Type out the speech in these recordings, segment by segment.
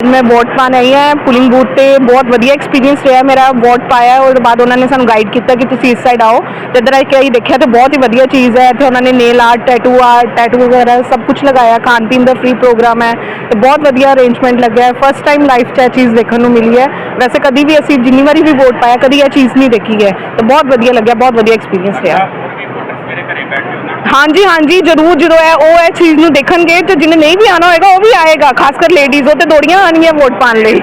ਮੈਂ ਵੋਟ ਪਾਣ ਆਈ ਹਾਂ ਪੁਲਿੰਗ ਬੂਥ ਤੇ ਬਹੁਤ ਵਧੀਆ ਐਕਸਪੀਰੀਅੰਸ ਰਿਹਾ ਮੇਰਾ ਵੋਟ ਪਾਇਆ ਉਹਦੇ ਬਾਅਦ ਉਹਨਾਂ ਨੇ ਸਾਨੂੰ ਗਾਈਡ ਕੀਤਾ ਕਿ ਤੁਸੀਂ ਇਸ ਸਾਈਡ ਆਓ ਤੇ ਇੱਧਰ ਆ ਕੇ ਆਈ ਦੇਖਿਆ ਤੇ ਬਹੁਤ ਹੀ ਵਧੀਆ ਚੀਜ਼ ਹੈ ਇੱਥੇ ਉਹਨਾਂ ਨੇ nail art tattoo art tattoo ਵਗੈਰਾ ਸਭ ਕੁਝ ਲਗਾਇਆ ਖਾਣ ਪੀਣ ਦਾ ਫ੍ਰੀ ਪ੍ਰੋਗਰਾਮ ਹੈ ਤੇ ਬਹੁਤ ਵਧੀਆ ਅਰੇਂਜਮੈਂਟ ਲੱਗਿਆ ਫਸਟ ਟਾਈਮ ਲਾਈਫ 'ਚ ਇਹ ਚੀਜ਼ ਦੇਖਣ ਨੂੰ ਮਿਲੀ ਹੈ ਵੈਸੇ ਕਦੀ ਵੀ ਅਸੀਂ ਜਿੰਨੀ ਵਾਰੀ ਵੀ ਵੋਟ ਪਾਇਆ ਕਦੀ ਇਹ ਚੀਜ਼ ਨਹੀਂ ਦੇਖੀ ਹੈ ਤੇ ਬਹੁਤ ਵਧੀਆ ਲੱਗਿਆ ਬਹੁਤ ਵਧੀਆ ਐਕਸਪੀਰੀਅੰਸ ਰਿਹਾ ਹੋਰ ਵੀ ਵੋਟਰਸ ਮੇਰੇ ਘਰੇ ਬੈਠੇ ਹੁੰਦੇ ਨੇ? ਹਾਂਜੀ ਹਾਂਜੀ ਜਰੂਰ ਜਦੋਂ ਹੈ ਉਹ ਇਹ ਚੀਜ਼ ਨੂੰ ਦੇਖਣਗੇ ਤੇ ਜਿਹਨੇ ਨਹੀਂ ਵੀ ਆਣਾ ਹੋਏਗਾ ਉਹ ਵੀ ਆਏਗਾ ਖਾਸ ਕਰ ਲੇਡੀਜ਼ ਉਹ ਤੇ ਦੌੜੀਆਂ ਆਣਗੀਆਂ ਵੋਟ ਪਾਣ ਲਈ।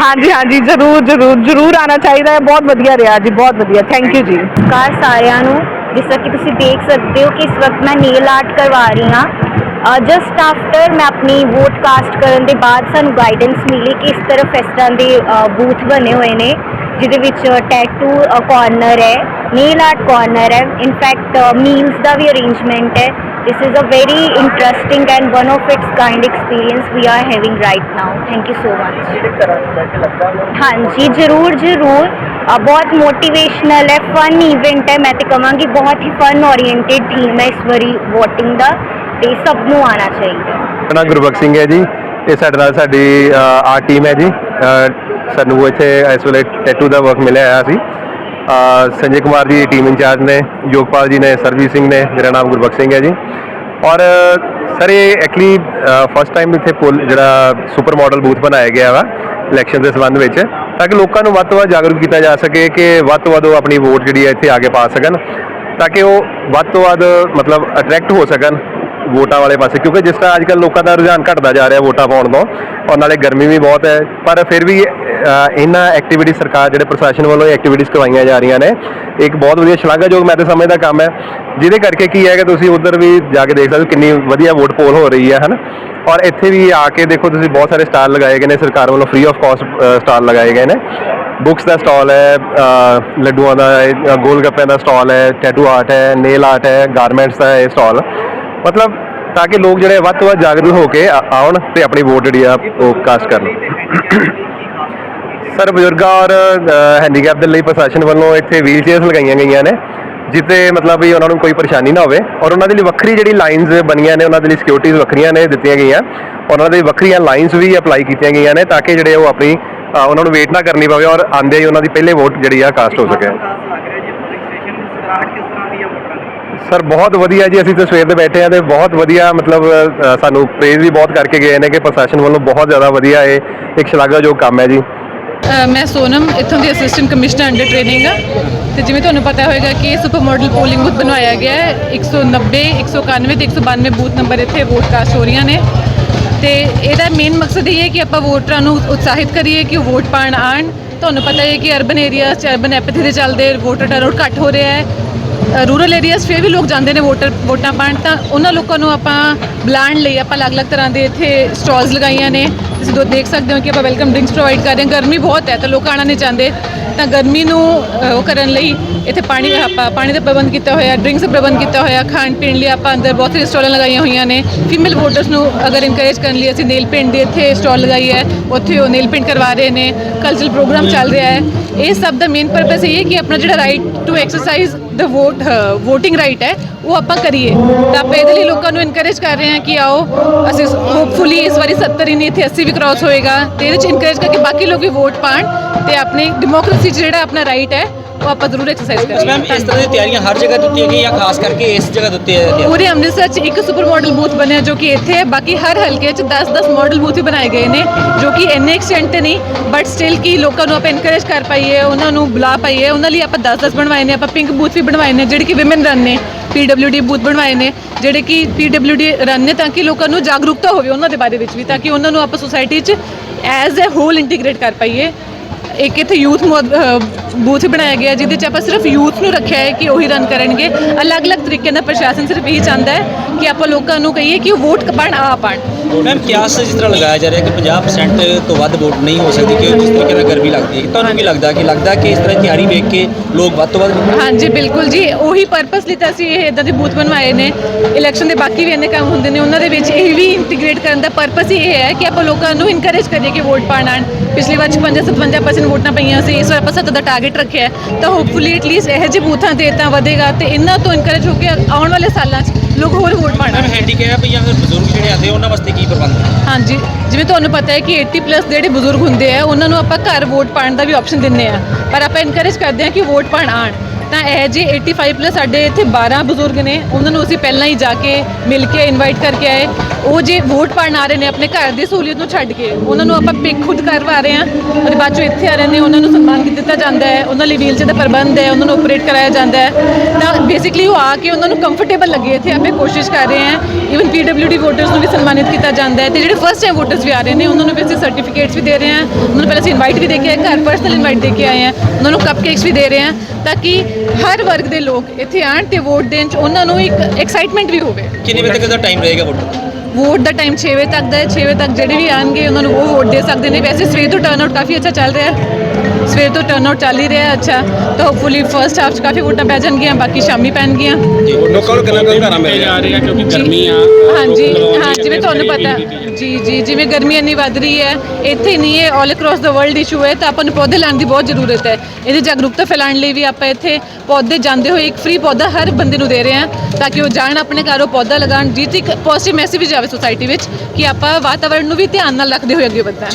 ਹਾਂਜੀ ਹਾਂਜੀ ਜਰੂਰ ਜਰੂਰ ਜਰੂਰ ਆਣਾ ਚਾਹੀਦਾ ਹੈ। ਬਹੁਤ ਵਧੀਆ ਰਿਹਾ ਜੀ ਬਹੁਤ ਵਧੀਆ। ਥੈਂਕ ਯੂ ਜੀ। ਨਮਸਕਾਰ ਸਾਰਿਆਂ ਨੂੰ ਜਿਸ ਤਰ੍ਹਾਂ ਕਿ ਤੁਸੀਂ ਦੇਖ ਸਕਦੇ ਹੋ ਕਿ ਇਸ ਵਕਤ ਮੈਂ ਨੇਲ ਆਰਟ ਕਰਵਾ ਰਹੀ ਹਾਂ। ਜਸਟ ਆਫਟਰ ਮੈਂ ਆਪਣੀ ਵੋਟ ਕਾਸਟ ਕਰਨ ਦੇ ਬਾਅਦ ਸਾਨੂੰ ਗਾਈਡੈਂਸ ਮਿਲੀ ਕਿ ਇਸ ਤਰ੍ਹਾਂ ਇਸ ਤਰ੍ਹਾਂ ਦੇ ਬੂਥ ਬਣੇ ਹੋਏ ਨੇ ਜਿਹਦੇ ਵਿੱਚ ਟੈਟੂ ਕਾਰਨਰ ਹੈ। ਮੇਲ ਆਰਟ ਕਾਰਨਰ ਹੈ ਇਨਫੈਕਟ ਮੀਲਸ ਦਾ ਵੀ ਅਰੇਂਜਮੈਂਟ ਹੈ this is a very interesting and one of its kind experience we are having right now. Thank you so much. ਹਾਂਜੀ ਜ਼ਰੂਰ ਜ਼ਰੂਰ ਬਹੁਤ ਮੋਟੀਵੇਸ਼ਨਲ ਹੈ ਫਨ ਇਵੈਂਟ ਹੈ ਮੈਂ ਤੇ ਕਹਾਂਗੀ ਬਹੁਤ ਹੀ ਫਨ ਓਰੀਐਂਟਡ ਥੀਮ ਹੈ ਇਸ ਵਾਰੀ VOTING ਦਾ ਤੇ ਸਭ ਨੂੰ ਆਣਾ ਚਾਹੀਦਾ ਮੇਰਾ ਨਾਮ ਗੁਰਬਖਸ਼ ਸਿੰਘ ਹੈ ਜੀ ਇਹ ਸਾਡੇ ਨਾਲ ਸਾਡੀ ਆਰਟ ਟੀਮ ਹੈ ਜੀ ਸਾਨੂੰ ਇੱਥੇ ਇਸ ਵੇਲੇ ਟੈਟੂ ਦਾ ਵਰਕ ਮਿਲਿਆ ਹੋਇਆ ਸੀ ਅ, ਸੰਜੇ ਕੁਮਾਰ ਜੀ ਟੀਮ ਇੰਚਾਰਜ ਨੇ ਯੋਗਪਾਲ ਜੀ ਨੇ ਸਰਬਜੀਤ ਸਿੰਘ ਨੇ ਮੇਰਾ ਨਾਮ ਗੁਰਬਖਸ਼ ਸਿੰਘ ਹੈ ਜੀ। ਔਰ ਸਰ ਇਹ ਐਕਚੁਅਲੀ ਫਸਟ ਟਾਈਮ ਇੱਥੇ ਪੁਲ ਜਿਹੜਾ ਸੁਪਰ ਮਾਡਲ ਬੂਥ ਬਣਾਇਆ ਗਿਆ ਵਾ ਇਲੈਕਸ਼ਨ ਦੇ ਸੰਬੰਧ ਵਿੱਚ ਤਾਂ ਕਿ ਲੋਕਾਂ ਨੂੰ ਵੱਧ ਤੋਂ ਵੱਧ ਜਾਗਰੂਕ ਕੀਤਾ ਜਾ ਸਕੇ ਕਿ ਵੱਧ ਤੋਂ ਵੱਧ ਉਹ ਆਪਣੀ ਵੋਟ ਜਿਹੜੀ ਹੈ ਇੱਥੇ ਆ ਕੇ ਪਾ ਸਕਣ ਤਾਂ ਕਿ ਉਹ ਵੱਧ ਤੋਂ ਵੱਧ ਮਤਲਬ ਅਟਰੈਕਟ ਹੋ ਸਕਣ। ਵੋਟਾਂ ਵਾਲੇ ਪਾਸੇ, ਕਿਉਂਕਿ ਜਿਸ ਤਰ੍ਹਾਂ ਅੱਜ ਕੱਲ੍ਹ ਲੋਕਾਂ ਦਾ ਰੁਝਾਨ ਘਟਦਾ ਜਾ ਰਿਹਾ ਵੋਟਾਂ ਪਾਉਣ ਤੋਂ, ਔਰ ਨਾਲੇ ਗਰਮੀ ਵੀ ਬਹੁਤ ਹੈ, ਪਰ ਫਿਰ ਵੀ ਇਹਨਾਂ ਐਕਟੀਵਿਟੀ ਸਰਕਾਰ, ਜਿਹੜੇ ਪ੍ਰਸ਼ਾਸਨ ਵੱਲੋਂ ਇਹ ਐਕਟੀਵਿਟੀਜ਼ ਕਰਵਾਈਆਂ ਜਾ ਰਹੀਆਂ ਨੇ ਇੱਕ ਬਹੁਤ ਵਧੀਆ ਸ਼ਲਾਘਾਯੋਗ ਮੈਂ ਤਾਂ ਸਮਝਦਾ ਕੰਮ ਹੈ, ਜਿਹਦੇ ਕਰਕੇ ਕੀ ਹੈ ਕਿ ਤੁਸੀਂ ਉਧਰ ਵੀ ਜਾ ਕੇ ਦੇਖ ਸਕਦੇ ਹੋ ਕਿੰਨੀ ਵਧੀਆ ਵੋਟ ਪੋਲ ਹੋ ਰਹੀ ਹੈ, ਹਨ? ਔਰ ਇੱਥੇ ਵੀ ਆ ਕੇ ਦੇਖੋ, ਤੁਸੀਂ ਬਹੁਤ ਸਾਰੇ ਸਟਾਲ ਲਗਾਏ ਗਏ ਨੇ, ਸਰਕਾਰ ਵੱਲੋਂ ਫ੍ਰੀ ਆਫ ਕਾਸਟ ਸਟਾਲ ਲਗਾਏ ਗਏ ਨੇ। ਬੁੱਕਸ ਦਾ ਸਟਾਲ ਹੈ ਲੱਡੂਆਂ ਦਾ, ਗੋਲ ਗੱਪਿਆਂ ਦਾ ਸਟਾਲ ਹੈ ਟੈਟੂ ਆਰਟ ਹੈ ਨੇਲ ਆਰਟ ਹੈ ਗਾਰਮੈਂਟਸ ਦਾ ਇਹ ਸਟਾਲ। ਮਤਲਬ ਤਾਂ ਕਿ ਲੋਕ ਜਿਹੜੇ ਵੱਧ ਤੋਂ ਵੱਧ ਜਾਗਰੂਕ ਹੋ ਕੇ ਆ- ਆਉਣ ਤੇ ਆਪਣੀ ਵੋਟ ਜਿਹੜੀ ਆ ਉਹ ਕਾਸਟ ਕਰਨ। ਸਰ ਬਜ਼ੁਰਗਾਂ ਔਰ ਹੈਂਡੀਕੈਪ ਦੇ ਲਈ ਪ੍ਰਸ਼ਾਸਨ ਵੱਲੋਂ ਇੱਥੇ ਵੀਲ ਚੇਅਰਸ ਲਗਾਈਆਂ ਗਈਆਂ ਨੇ ਜਿੱਤੇ ਮਤਲਬ ਵੀ ਉਹਨਾਂ ਨੂੰ ਕੋਈ ਪਰੇਸ਼ਾਨੀ ਨਾ ਹੋਵੇ ਔਰ ਉਹਨਾਂ ਦੇ ਲਈ ਵੱਖਰੀ ਜਿਹੜੀ ਲਾਈਨਸ ਬਣੀਆਂ ਨੇ ਉਹਨਾਂ ਦੇ ਲਈ ਸਿਕਿਉਰਿਟੀਜ਼ ਵੱਖਰੀਆਂ ਨੇ ਦਿੱਤੀਆਂ ਗਈਆਂ। ਔਰ ਉਹਨਾਂ ਦੇ ਵੱਖਰੀਆਂ ਲਾਈਨਸ ਵੀ ਅਪਲਾਈ ਕੀਤੀਆਂ ਗਈਆਂ ਨੇ ਤਾਂ ਕਿ ਜਿਹੜੇ ਉਹ ਆਪਣੀ ਅ, ਉਹਨਾਂ ਨੂੰ ਵੇਟ ਨਾ ਕਰਨੀ ਪਵੇ ਔਰ ਆਂਦੇ ਹੀ ਉਹਨਾਂ ਦੀ ਪਹਿਲੇ ਵੋਟ ਜਿਹੜੀ ਆ ਕਾਸਟ ਹੋ ਸਕੇ। ਸਰ ਬਹੁਤ ਵਧੀਆ ਜੀ ਅਸੀਂ ਤਾਂ ਸਵੇਰ ਦੇ ਬੈਠੇ ਆ ਤੇ ਬਹੁਤ ਵਧੀਆ ਮਤਲਬ ਅ, ਸਾਨੂੰ ਪ੍ਰੇਜ਼ ਵੀ ਬਹੁਤ ਕਰਕੇ ਗਏ ਨੇ ਕਿ ਪ੍ਰਸ਼ਾਸਨ ਵੱਲੋਂ ਬਹੁਤ ਜ਼ਿਆਦਾ ਵਧੀਆ ਇਹ ਇੱਕ ਸ਼ਲਾਘਾਯੋਗ ਕੰਮ ਹੈ ਜੀ। ਅ, ਮੈਂ ਸੋਨਮ ਇੱਥੋਂ ਦੀ ਅਸਿਸਟੈਂਟ ਕਮਿਸ਼ਨਰ ਅੰਡਰ ਟ੍ਰੇਨਿੰਗ ਆ ਤੇ ਜਿਵੇਂ ਤੁਹਾਨੂੰ ਪਤਾ ਹੋਵੇਗਾ ਕਿ ਇਹ ਸੁਪਰ ਮਾਡਲ ਪੋਲਿੰਗ ਬੂਥ ਬਣਵਾਇਆ ਗਿਆ ਹੈ 190 191 ਤੇ 192 ਬੂਥ ਨੰਬਰ ਇੱਥੇ ਵੋਟ ਕਾਸਟ ਹੋ ਰਹੀਆਂ ਨੇ ਤੇ ਇਹਦਾ ਮੇਨ ਮਕਸਦ ਇਹ ਹੈ ਕਿ ਆਪਾਂ ਵੋਟਰਾਂ ਨੂੰ ਉਤਸ਼ਾਹਿਤ ਕਰੀਏ ਕਿ ਉਹ ਵੋਟ ਪਾਣ ਆਣ ਤੁਹਾਨੂੰ ਪਤਾ ਹੈ ਕਿ ਅਰਬਨ ਏਰੀਆਸ ਚ ਅਰਬਨ ਐਪਥੀ ਦੇ ਚੱਲਦੇ ਵੋਟਰ ਟਰਨਆਊਟ ਘੱਟ ਹੋ ਰਿਹਾ ਹੈ। ਰੂਰਲ ਏਰੀਆਸ ਫਿਰ ਵੀ ਲੋਕ ਜਾਂਦੇ ਨੇ ਵੋਟਰ, ਵੋਟਾਂ ਪਾਣ ਤਾਂ ਉਹਨਾਂ ਲੋਕਾਂ ਨੂੰ ਆਪਾਂ ਬੁਲਾਉਣ ਲਈ ਆਪਾਂ ਅਲੱਗ-ਅਲੱਗ ਤਰ੍ਹਾਂ ਦੇ ਇੱਥੇ ਸਟਾਲਸ ਲਗਾਈਆਂ ਨੇ। ਤੁਸੀਂ ਦੋ ਦੇਖ ਸਕਦੇ ਹੋ ਕਿ ਆਪਾਂ ਵੈਲਕਮ ਡਰਿੰਕਸ ਪ੍ਰੋਵਾਈਡ ਕਰ ਰਹੇ ਹਾਂ। ਗਰਮੀ ਬਹੁਤ ਹੈ ਤਾਂ ਲੋਕ ਆਉਣਾ ਨਹੀਂ ਚਾਹੁੰਦੇ। ਤਾਂ ਗਰਮੀ ਨੂੰ ਉਹ ਕਰਨ ਲਈ ਇੱਥੇ ਪਾਣੀ ਦਾ ਆਪਾਂ, ਪਾਣੀ ਦਾ ਪ੍ਰਬੰਧ ਕੀਤਾ ਹੋਇਆ, ਡਰਿੰਕਸ ਦਾ ਪ੍ਰਬੰਧ ਕੀਤਾ ਹੋਇਆ, ਖਾਣ ਪੀਣ ਲਈ ਆਪਾਂ ਅੰਦਰ ਬਹੁਤ ਸਾਰੀ ਸਟਾਲਾਂ ਲਗਾਈਆਂ ਹੋਈਆਂ ਨੇ। ਫੀਮੇਲ ਵੋਟਰਸ ਨੂੰ ਅਗਰ ਇਨਕਰੇਜ ਕਰਨ ਲਈ ਅਸੀਂ ਨੇਲ ਪੇਂਟ ਦੀ ਇੱਥੇ ਸਟਾਲ ਲਗਾਈ ਹੈ, ਉੱਥੇ ਉਹ ਨੇਲ ਪੇਂਟ ਕਰਵਾ ਰਹੇ ਨੇ। ਕਲਚਰਲ ਪ੍ਰੋਗਰਾਮ ਚੱਲ ਰਿਹਾ ਹੈ। ਇਹ ਸਭ ਦਾ ਮੇਨ ਪਰਪਸ ਇਹ ਹੈ ਕਿ ਆਪਣਾ ਜਿਹੜਾ ਰਾਈਟ ਟੂ ਐਕਸਰਸਾਈਜ਼ ਦਾ ਵੋਟ VOTING ਰਾਈਟ ਹੈ ਉਹ ਆਪਾਂ ਕਰੀਏ ਤਾਂ ਆਪਾਂ ਇਹਦੇ ਲਈ ਲੋਕਾਂ ਨੂੰ ਇਨਕਰੇਜ ਕਰ ਰਹੇ ਹਾਂ ਕਿ ਆਓ ਅਸੀਂ ਹੋਪਫੁਲੀ ਇਸ ਵਾਰੀ 70 ਹੀ ਨਹੀਂ ਇੱਥੇ 80 ਵੀ ਕ੍ਰਾਸ ਹੋਏਗਾ ਤੇ ਇਹਦੇ ਚ ਇਨਕਰੇਜ ਕਰਕੇ ਬਾਕੀ ਲੋਕ ਵੀ ਵੋਟ ਪਾਣ ਤੇ ਆਪਣੀ ਡੈਮੋਕ੍ਰੇਸੀ ਜਿਹੜਾ ਆਪਣਾ ਰਾਈਟ ਹੈ ਉਹ ਆਪਾਂ ਜ਼ਰੂਰ ਐਕਸਰਸਾਈਜ਼ ਕਰੀਏ ਮੈਮ ਇਸ ਤਰ੍ਹਾਂ ਦੀ ਤਿਆਰੀਆਂ ਹਰ ਜਗ੍ਹਾ ਦਿੱਤੀਆਂ ਗਈਆਂ ਜਾਂ ਖਾਸ ਕਰਕੇ ਇਸ ਜਗ੍ਹਾ ਦੇ ਉੱਤੇ ਹੈ ਪੂਰੇ ਅੰਮ੍ਰਿਤਸਰ 'ਚ ਇੱਕ ਸੁਪਰ ਮਾਡਲ ਬੂਥ ਬਣਿਆ ਜੋ ਕਿ ਇੱਥੇ ਹੈ। ਬਾਕੀ ਹਰ ਹਲਕੇ 'ਚ 10-10 ਮਾਡਲ ਬੂਥ ਵੀ ਬਣਾਏ ਗਏ ਨੇ ਜੋ ਕਿ ਇੰਨੇ ਐਕਸਟੈਂਟ ਤੇ ਨਹੀਂ ਬਟ ਸਟਿਲ ਕੀ ਲੋਕਾਂ ਨੂੰ ਆਪਾਂ ਇਨਕਰੇਜ ਕਰ ਪਾਈਏ ਉਹਨਾਂ ਨੂੰ ਬੁਲਾ ਪਾਈਏ ਉਹਨਾਂ ਲਈ ਆਪਾਂ 10-10 ਬਣਵਾਏ ਨੇ ਆਪਾਂ ਪਿੰਕ ਬੂਥ ਵੀ ਬਣਵਾਏ ਨੇ ਜਿਹੜੇ ਕਿ ਔਮਨ ਰਨ ਨੇ PWD ਬੂਥ ਬਣਵਾਏ ਨੇ ਜਿਹੜੇ ਕਿ PWD ਰਨ ਨੇ ਤਾਂ ਕਿ ਲੋਕਾਂ ਨੂੰ ਜਾਗਰੂਕਤਾ ਹੋਵੇ ਉਹਨਾਂ ਦੇ ਬਾਰੇ ਵਿੱਚ ਵੀ ਤਾਂ ਕਿ ਉਹਨਾਂ ਨੂੰ ਆਪਾਂ ਸੁਸਾਇਟੀ 'ਚ ਐਜ਼ ਅ ਹੋਲ ਇੰਟੀਗ੍ਰੇਟ ਕਰ ਪਾਈਏ। ਇੱਕ ਇੱਥੇ ਯੂਥ ਬੂਥ ਬਣਾਇਆ ਗਿਆ ਜਿਹਦੇ 'ਚ ਆਪਾਂ ਸਿਰਫ ਯੂਥ ਨੂੰ ਰੱਖਿਆ ਹੈ ਕਿ ਉਹੀ ਰਨ ਕਰਨਗੇ। ਅਲੱਗ-ਅਲੱਗ ਤਰੀਕੇ ਨਾਲ ਪ੍ਰਸ਼ਾਸਨ ਸਿਰਫ ਇਹੀ ਚਾਹੁੰਦਾ ਹੈ ਕਿ ਆਪਾਂ ਲੋਕਾਂ ਨੂੰ ਕਹੀਏ ਕਿ ਉਹ ਵੋਟ ਪਾਣ ਆ ਪਾਣ। ਮੈਮ ਕਿਆਸ ਜਿਸ ਤਰ੍ਹਾਂ ਲਗਾਇਆ ਜਾ ਰਿਹਾ ਕਿ 50% ਤੋਂ ਵੱਧ ਵੋਟ ਨਹੀਂ ਹੋ ਸਕਦੀ ਕਿ ਜਿਸ ਤਰੀਕੇ ਨਾਲ ਗਰਮੀ ਲੱਗਦੀ ਹੈ? ਤੁਹਾਨੂੰ ਕੀ ਲੱਗਦਾ ਕਿ ਲੱਗਦਾ ਕਿ ਇਸ ਤਰ੍ਹਾਂ ਤਿਆਰੀ ਵੇਖ ਕੇ ਲੋਕ ਵੱਧ ਤੋਂ ਵੱਧ ਹਾਂਜੀ ਬਿਲਕੁਲ ਜੀ। ਉਹੀ ਪਰਪਸ ਲਈ ਤਾਂ ਅਸੀਂ ਇਹ ਇਦਾਂ ਦੇ ਬੂਥ ਬਣਵਾਏ ਨੇ। ਇਲੈਕਸ਼ਨ ਦੇ ਬਾਕੀ ਵੀ ਇੰਨੇ ਕੰਮ ਹੁੰਦੇ ਨੇ ਉਹਨਾਂ ਦੇ ਵਿੱਚ ਇਹ ਵੀ ਇੰਟੀਗ੍ਰੇਟ ਕਰਨ ਦਾ ਪਰਪਸ ਹੀ ਇਹ ਹੈ ਕਿ ਆਪਾਂ ਲੋਕਾਂ ਨੂੰ ਇਨਕਰੇਜ ਕਰੀਏ ਕਿ ਵੋਟ ਪਾਣ ਆਣ ਪਿਛਲੀ ਵਾਰ 55 57% ਵੋਟਾਂ ਪਈਆਂ ਸੀ ਇਸ ਵਾਰ ਆਪਾਂ 70 ਦਾ ਟਾਰਗੇਟ ਰੱਖਿਆ ਹੈ ਤਾਂ ਹੋਪਫੁਲੀ ਐਟਲੀਸਟ ਇਹੋ ਜਿਹੇ ਬੂਥਾਂ ਤੇ ਤਾਂ ਵਧੇਗਾ ਤੇ ਇਹਨਾਂ ਤੋਂ ਇਨਕਰੇਜ ਹੋ ਕੇ ਆਉਣ ਵਾਲੇ ਸਾਲਾਂ 'ਚ ਲੋਕ ਹੋਰ ਵੋਟ ਪਾਣਾ ਮੈਮ ਹੈਂਡੀਕੈਪ ਜਾਂ ਫਿਰ ਬਜ਼ੁਰਗ ਜਿਹੜੇ ਆਉਂਦੇ ਉਹਨਾਂ ਵਾਸਤੇ ਕੀ ਪ੍ਰਬੰਧ ਹੈ ਹਾਂਜੀ ਜਿਵੇਂ ਤੁਹਾਨੂੰ ਪਤਾ ਹੈ ਕਿ 80 ਪਲੱਸ ਜਿਹੜੇ ਬਜ਼ੁਰਗ ਹੁੰਦੇ ਆ ਉਹਨਾਂ ਨੂੰ ਆਪਾਂ ਘਰ ਵੋਟ ਪਾਉਣ ਦਾ ਵੀ ਆਪਸ਼ਨ ਦਿੰਨੇ ਆ। ਪਰ ਆਪਾਂ ਇਨਕਰੇਜ ਕਰਦੇ ਆ ਕਿ ਵੋਟ ਪਾਉਣ ਆਣ ਤਾਂ ਇਹ ਜੇ 85 ਪਲੱਸ ਸਾਡੇ ਇੱਥੇ 12 ਬਜ਼ੁਰਗ ਨੇ। ਉਹਨਾਂ ਨੂੰ ਅਸੀਂ ਪਹਿਲਾਂ ਹੀ ਜਾ ਕੇ ਮਿਲ ਕੇ ਇਨਵਾਈਟ ਕਰਕੇ ਆਏ। ਉਹ ਜੇ ਵੋਟ ਪਾਉਣ ਆ ਰਹੇ ਨੇ ਆਪਣੇ ਘਰ ਦੀ ਸਹੂਲੀਅਤ ਨੂੰ ਛੱਡ ਕੇ, ਉਹਨਾਂ ਨੂੰ ਆਪਾਂ ਪਿਕ ਖੁਦ ਕਰਵਾ ਰਹੇ ਹਾਂ। ਔਰ ਬਾਅਦ ਚੋਂ ਇੱਥੇ ਆ ਰਹੇ ਨੇ, ਉਹਨਾਂ ਨੂੰ ਸਨਮਾਨ ਦਿੱਤਾ ਜਾਂਦਾ ਹੈ। ਉਹਨਾਂ ਲਈ ਵੀਲਚੇਅਰ ਦਾ ਪ੍ਰਬੰਧ ਹੈ, ਉਹਨਾਂ ਨੂੰ ਆਪਰੇਟ ਕਰਾਇਆ ਜਾਂਦਾ ਹੈ। ਤਾਂ ਬੇਸਿਕਲੀ ਉਹ ਆ ਕੇ ਉਹਨਾਂ ਨੂੰ ਕੰਫਰਟੇਬਲ ਲੱਗੇ ਇੱਥੇ, ਆਪੇ ਕੋਸ਼ਿਸ਼ ਕਰ ਰਹੇ ਆ ਇਵਨ ਪੀਡਬਲਯੂਡੀ ਵੋਟਰਸ ਨੂੰ ਵੀ ਸਨਮਾਨਿਤ ਕੀਤਾ ਜਾਂਦਾ ਹੈ। ਤੇ ਜਿਹੜੇ ਫਸਟ ਟਾਈਮ ਵੋਟਰਸ ਵੀ ਆ ਰਹੇ ਨੇ, ਉਹਨਾਂ ਨੂੰ ਵੀ ਅਸੀਂ ਸਰਟੀਫਿਕੇਟਸ ਵੀ ਦੇ ਰਹੇ ਹਾਂ। ਉਹਨਾਂ ਨੂੰ ਪਹਿਲਾਂ ਅਸੀਂ ਇਨਵਾਈਟ ਵੀ ਦੇ ਕੇ ਆਏ, ਘਰ ਪਰਸਨਲ ਇਨਵਾਈਟ ਦੇ ਕੇ ਆਏ ਹਾਂ। ਉਹਨਾਂ ਨੂੰ ਕੱਪ ਕੇਕਸ ਵੀ ਦੇ ਰਹੇ ਹਾਂ, ਤਾਂ ਕਿ ਹਰ ਵਰਗ ਦੇ ਲੋਕ ਇੱਥੇ ਆਣ ਤੇ ਵੋਟ ਦੇਣ ਚ ਉਹਨਾਂ ਨੂੰ ਇੱਕ ਐਕਸਾਈਟਮੈਂਟ ਵੀ ਹੋਵੇ। ਕਿੰਨੇ ਵਜੇ ਤੱਕ ਦਾ ਟਾਈਮ ਰਹੇਗਾ ਵੋਟਰ ਦਾ ਵੋਟ ਦਾ ਟਾਈਮ 6 ਵਜੇ ਤੱਕ ਦਾ ਹੈ 6 ਵਜੇ ਤੱਕ ਜਿਹੜੇ ਵੀ ਆਣਗੇ ਉਹਨਾਂ ਨੂੰ ਉਹ ਵੋਟ ਦੇ ਸਕਦੇ ਨੇ। ਵੈਸੇ ਸਵੇਰ ਤੋਂ ਟਰਨਆਊਟ ਕਾਫੀ ਅੱਛਾ ਚੱਲ ਰਿਹਾ ਹੈ। ਸਵੇਰ ਤੋਂ ਟਰਨਆਊਟ ਚੱਲ ਹੀ ਰਿਹਾ ਹੈ ਅੱਛਾ। ਤਾਂ ਹੋਪਫੁਲੀ ਫਰਸਟ ਹਾਫ 'ਚ ਕਾਫੀ ਵੋਟਾਂ ਪੈ ਜਾਣਗੀਆਂ ਬਾਕੀ ਸ਼ਾਮੀ ਪੈਣਗੀਆਂ। ਲੋਕਾਂ ਨੂੰ ਕਿੰਨਾ ਕੁ ਘਰਾਂ ਮਿਲ ਜਾ ਰਹੀ ਹੈ ਕਿਉਂਕਿ ਗਰਮੀ ਆ ਹਾਂਜੀ ਹਾਂ ਜਿਵੇਂ ਤੁਹਾਨੂੰ ਪਤਾ ਜੀ ਜੀ ਜਿਵੇਂ ਗਰਮੀ ਇੰਨੀ ਵੱਧ ਰਹੀ ਹੈ ਇੱਥੇ ਨਹੀਂ ਹੈ all across the world issue ਹੈ ਤਾਂ ਆਪਾਂ ਨੂੰ ਪੌਦੇ ਲਾਉਣ ਦੀ ਬਹੁਤ ਜ਼ਰੂਰਤ ਹੈ। ਇਹਦੀ ਜਾਗਰੂਕਤਾ ਫੈਲਾਉਣ ਲਈ ਵੀ ਆਪਾਂ ਇੱਥੇ ਪੌਦੇ ਜਾਂਦੇ ਹੋਏ ਇੱਕ ਫ੍ਰੀ ਪੌਦਾ ਹਰ ਬੰਦੇ ਨੂੰ ਦੇ ਰਹੇ ਹਾਂ ਤਾਂ ਕਿ ਉਹ ਜਾਣ ਆਪਣੇ ਘਰ ਉਹ ਪੌਦਾ ਲਗਾਉਣ ਜਿਸ ਇੱਕ ਪੋਜ਼ਿਟਿਵ ਮੈਸੇਜ ਵੀ ਜਾਵੇ ਸੋਸਾਇਟੀ ਵਿੱਚ ਕਿ ਆਪਾਂ ਵਾਤਾਵਰਣ ਨੂੰ ਵੀ ਧਿਆਨ ਨਾਲ ਰੱਖਦੇ ਹੋਏ ਅੱਗੇ ਵਧਣਾ